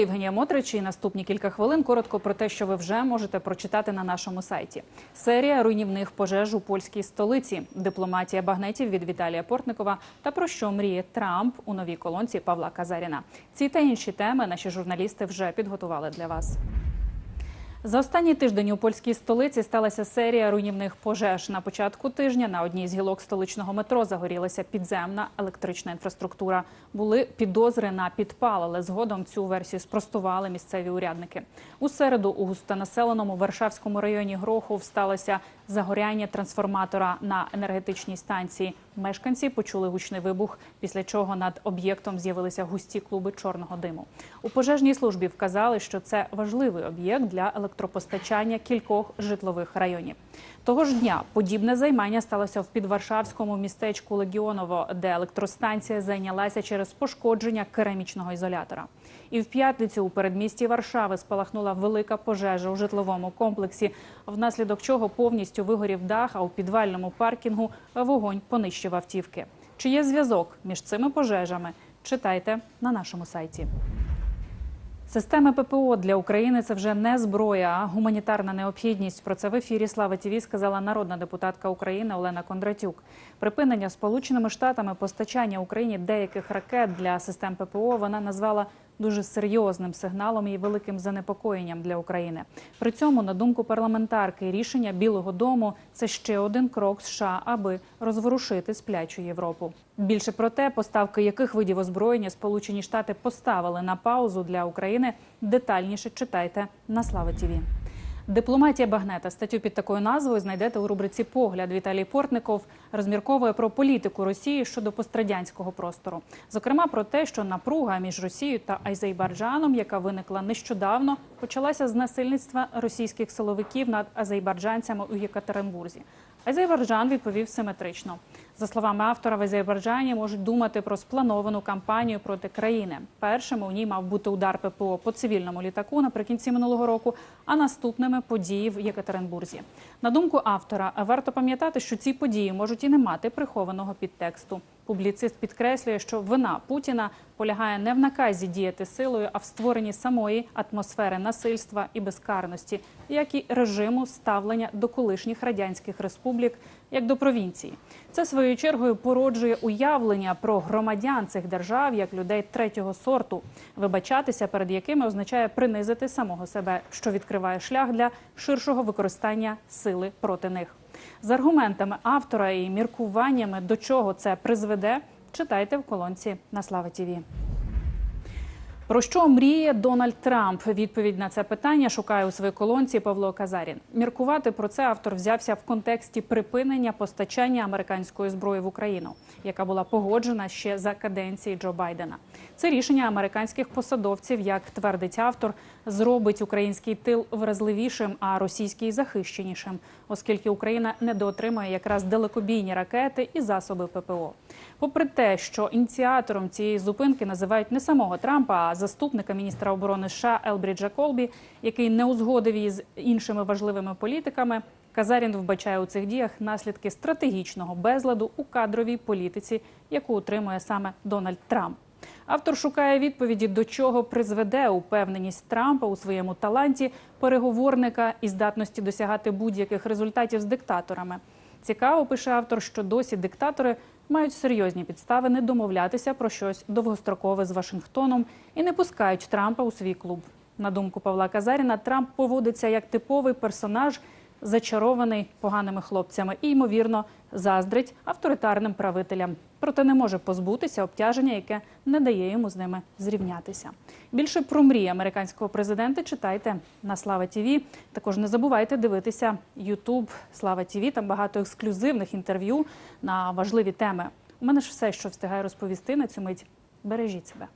Євгенія Мотрич і наступні кілька хвилин коротко про те, що ви вже можете прочитати на нашому сайті. Серія руйнівних пожеж у польській столиці, дипломатія багнетів від Віталія Портникова та про що мріє Трамп у новій колонці Павла Казаріна. Ці та інші теми наші журналісти вже підготували для вас. За останній тиждень у польській столиці сталася серія руйнівних пожеж. На початку тижня на одній з гілок столичного метро загорілася підземна електрична інфраструктура. Були підозри на підпал, але згодом цю версію спростували місцеві урядники. У середу у густонаселеному Варшавському районі Грохов сталося загоряння трансформатора на енергетичній станції. Мешканці почули гучний вибух, після чого над об'єктом з'явилися густі клуби чорного диму. У пожежній службі вказали, що це важливий об'єкт для електропостачання кількох житлових районів. Того ж дня подібне займання сталося в підваршавському містечку Легіоново, де електростанція зайнялася через пошкодження керамічного ізолятора. І в п'ятницю у передмісті Варшави спалахнула велика пожежа у житловому комплексі, внаслідок чого повністю вигорів дах, а у підвальному паркінгу вогонь понищив автівки. Чи є зв'язок між цими пожежами? Читайте на нашому сайті. Системи ППО для України це вже не зброя, а гуманітарна необхідність. Про це в ефірі Слава ТІВІ сказала народна депутатка України Олена Кондратюк. Припинення Сполученими Штатами постачання Україні деяких ракет для систем ППО вона назвала дуже серйозним сигналом і великим занепокоєнням для України. При цьому, на думку парламентарки, рішення Білого Дому це ще один крок США, аби розворушити сплячу Європу. Більше про те, поставки яких видів озброєння Сполучені Штати поставили на паузу для України. Детальніше читайте на Слава ТІВІ. Дипломатія багнета статтю під такою назвою знайдете у рубриці Погляд. Віталій Портников розмірковує про політику Росії щодо пострадянського простору. Зокрема, про те, що напруга між Росією та Азербайджаном, яка виникла нещодавно, почалася з насильництва російських силовиків над азербайджанцями у Єкатеринбурзі. Азербайджан відповів симетрично. За словами автора, в Азербайджані можуть думати про сплановану кампанію проти країни. Першим у ній мав бути удар ППО по цивільному літаку наприкінці минулого року, а наступними події в Єкатеринбурзі. На думку автора, варто пам'ятати, що ці події можуть і не мати прихованого підтексту. Публіцист підкреслює, що вина Путіна полягає не в наказі діяти силою, а в створенні самої атмосфери насильства і безкарності, як і режиму ставлення до колишніх радянських республік як до провінції. Це своєю чергою породжує уявлення про громадян цих держав як людей третього сорту, вибачатися перед якими означає принизити самого себе, що відкриває шлях для ширшого використання сили проти них. З аргументами автора і міркуваннями, до чого це призведе, читайте в колонці на Слава Тіві. Про що мріє Дональд Трамп? Відповідь на це питання шукає у своїй колонці Павло Казарін. Міркувати про це автор взявся в контексті припинення постачання американської зброї в Україну, яка була погоджена ще за каденції Джо Байдена. Це рішення американських посадовців, як твердить автор, зробить український тил вразливішим, а російський захищенішим, оскільки Україна недоотримує якраз далекобійні ракети і засоби ППО. Попри те, що ініціатором цієї зупинки називають не самого Трампа, а заступника міністра оборони США Елбріджа Колбі, який не узгодив її з іншими важливими політиками. Казарін вбачає у цих діях наслідки стратегічного безладу у кадровій політиці, яку утримує саме Дональд Трамп. Автор шукає відповіді, до чого призведе упевненість Трампа у своєму таланті переговорника і здатності досягати будь-яких результатів з диктаторами. Цікаво пише автор, що досі диктатори мають серйозні підстави не домовлятися про щось довгострокове з Вашингтоном і не пускають Трампа у свій клуб. На думку Павла Казаріна, Трамп поводиться як типовий персонаж, зачарований поганими хлопцями і, ймовірно, заздрить авторитарним правителям. Проте не може позбутися обтяження, яке не дає йому з ними зрівнятися. Більше про мрії американського президента читайте на Слава Тіві. Також не забувайте дивитися Ютуб Слава Тіві. Там багато ексклюзивних інтерв'ю на важливі теми. У мене ж все, що встигаю розповісти на цю мить. Бережіть себе.